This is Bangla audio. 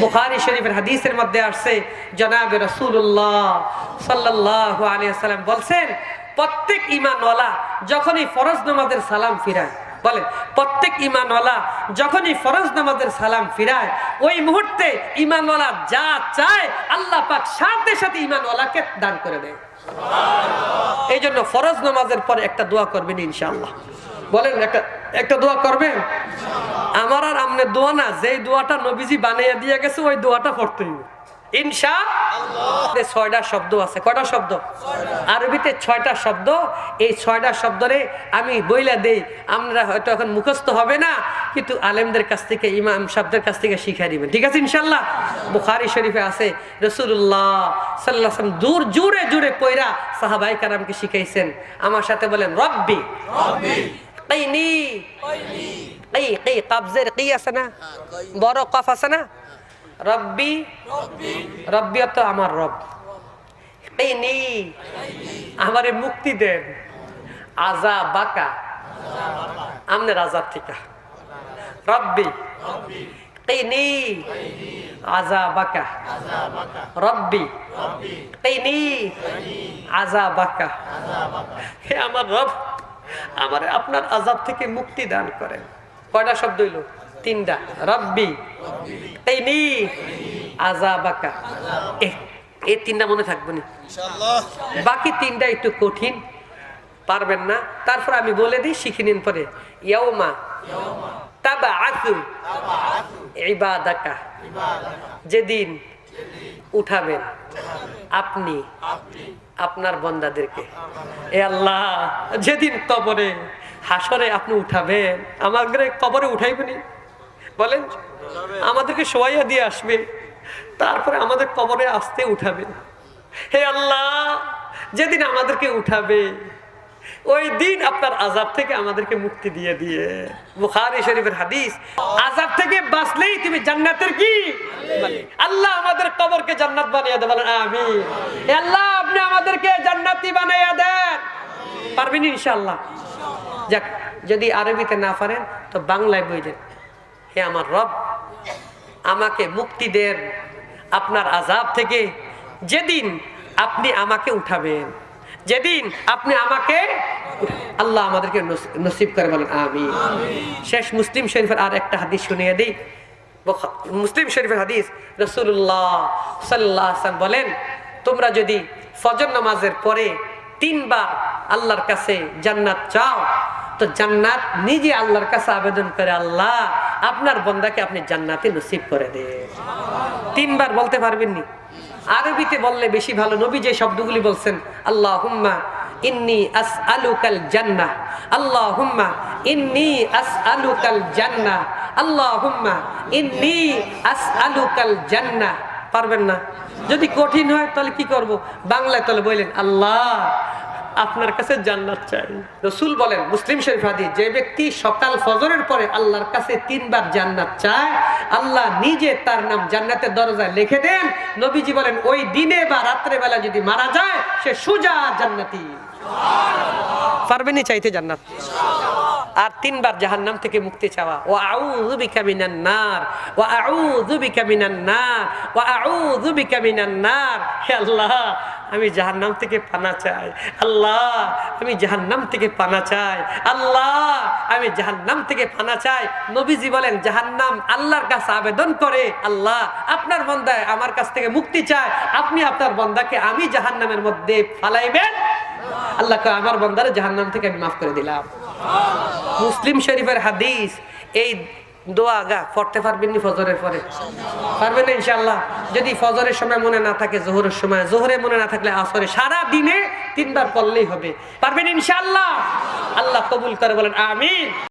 বুখারী শরীফের হাদিসের মধ্যে আসছে জনাবে রাসূলুল্লাহ সাল্লাল্লাহু আলাইহি ওয়াসাল্লাম বলছেন প্রত্যেক ইমানওয়ালা যখনই ফরজ নামাজের সালাম ফিরায় বলেন প্রত্যেক ইমানওয়ালা যখনই ফরজ নামাজের সালাম ফিরায় ওই মুহূর্তে ইমানওয়ালা যা চায় আল্লাহ পাক সাথে সাথে ইমানওয়ালাকে দান করে দেয়। এই জন্য ফরজ নামাজের পরে একটা দোয়া করবেন ইনশাআল্লাহ। বলেন, একটা একটা দোয়া করবেন? আমার আর আমনে দোয়া না, যেই দোয়াটা নবীজি বানিয়ে দিয়ে গেছে, ওই দোয়াটা পড়তে হইবে। ইনশা ছয়টা শব্দ আছে। কয়টা শব্দ? আরবিতে ছয়টা শব্দ। এই ছয়টা শব্দরে আমি বইলা দেই, আমরা হয়তো এখন মুখস্থ হবে না, কিন্তু আলেমদের কাছ থেকে, ইমাম শব্দের কাছ থেকে শিখা দিবেন। ঠিক আছে ইনশাল্লাহ বুখারি শরীফে আছে রসুল্লাহ সাল্লাহ দূর জুড়ে জুড়ে পয়রা সাহাবাই কারামকে শিখাইছেন। আমার সাথে বলেন রব্বি। কাইনি এই এই কাবজের কি আছে না বড় কফ আছে না রব্বি রব্বি তো আমার রব কাইনি আমারে মুক্তি দেন আজা বাকা আমনের আজাদ থেকে রব্বি কাইনি আজা বাকা রব্বি কাইনি আজা বাকা হে আমার রব আমারে আপনার আজাব থেকে মুক্তি দান করেন। কয়টা শব্দ হইল? তিনটা। রব্বি কাইনি আজা বাকা এই তিনটা মনে থাকবে না? বাকি তিনটা একটু কঠিন পারবেন না। তারপর আমি বলে দিই শিখে নিন পরে। ইয়াউমা তাবা আতু ইবাদাকা। যেদিন উঠাবেন আপনি আপনার বন্দাদেরকে। এ আল্লাহ, যেদিন কবরে হাসরে আপনি উঠাবেন আমাদের কবরে উঠাইবেনি বলেন, আমাদেরকে সোয়াইয়া দিয়ে আসবে, তারপরে আমাদের কবরে আসতে উঠাবে। হে আল্লাহ, যেদিন আমাদেরকে উঠাবে ওই দিন আপনার আজাব থেকে আমাদেরকে মুক্তি দিয়ে দিয়ে। বুখারি শরীফের হাদিস আজাব থেকে বাঁচলেই তুমি জান্নাতের কি? আল্লাহ আমাদের কবরকে জান্নাত বানিয়ে দেবেন আমি আল্লাহ, আপনি আমাদেরকে জান্নাতি বানিয়ে দেন। পারবেন ইনশাআল্লাহ? যাক, যদি আরবিতে না পারেন, তো বাংলায় বইলেন। হে আমার রব, আমাকে মুক্তি দেন আপনার আজাব থেকে। যেদিন আপনি আমাকে উঠাবেন, যেদিন আপনি আমাকে আল্লাহ আমাদেরকে নসিব করে বলেন আমি শেষ মুসলিম শরীফের আর একটা হাদিস শুনিয়ে দিই। মুসলিম শরীফের হাদিস রসুল্লাহ সাল্লাহ আসলাম বলেন তোমরা যদি ফজর নামাজের পরে তিনবার আল্লাহর কাছে জান্নাত চাও তো জান্নাত নিজে আল্লাহর কাছে আবেদন করে আল্লাহ আপনার বন্দাকে আপনি জান্নাতে নসিব করে দে তিনবার বলতে পারবেননি। আরবিতে বললে বেশি ভালো। নবী যে শব্দগুলি বলছেন আল্লাহ হুম্মা ইন্নি আস আলুকাল জান্না আল্লাহ হুম্মা ইন্নি আস আলুকাল জান্না আল্লাহ হুম্মা ইন্নি আস আলুকাল জান্না পারবেন না? যদি কঠিন হয় তাহলে কি করব? বাংলায় তাহলে বললেন, আল্লাহ। আপনার কাছে জান্নাত চাই। রসুল বলেন মুসলিম শরীফ আদি যে ব্যক্তি সকাল ফজরের পরে আল্লাহর কাছে তিনবার জান্নাত চায় আল্লাহ নিজে তার নাম জান্নাতের দরজায় লিখে দেন। নবীজি বলেন ওই দিনে বা রাত্রে বেলা যদি মারা যায় সে সুজা জান্নাতি। পারবেনি চাইতে জান্নাত? আর তিনবার জাহান্নাম থেকে মুক্তি চাওয়া। ও আউযু বিকা আমি জাহান্নাম থেকে পানা চাই। আল্লাহ আমি জাহান্নাম থেকে পানা চাই। আল্লাহ আমি জাহান্নাম থেকে পানা চাই। নবীজি বলেন জাহান্নাম আল্লাহর কাছে আবেদন করে। আল্লাহ আপনার বন্দায় আমার কাছ থেকে মুক্তি চায়। আপনি আপনার বন্দাকে আমি জাহান্নামের মধ্যে ফালাইবেন। আল্লাহ কয়, আমার বন্দারে জাহান্নাম থেকে আমি মাফ করে দিলাম। মুসলিম শরীফের হাদিস, এই দোয়া গা, পড়তে পারবেন নি ফজরের পরে? পারবেন না ইনশাল্লাহ যদি ফজরের সময় মনে না থাকে, জোহরের সময়, জোহরে মনে না থাকলে আসরে সারা দিনে তিনবার পড়লেই হবে। পারবেন ইনশাল্লাহ আল্লাহ কবুল করে বলেন, আমিন।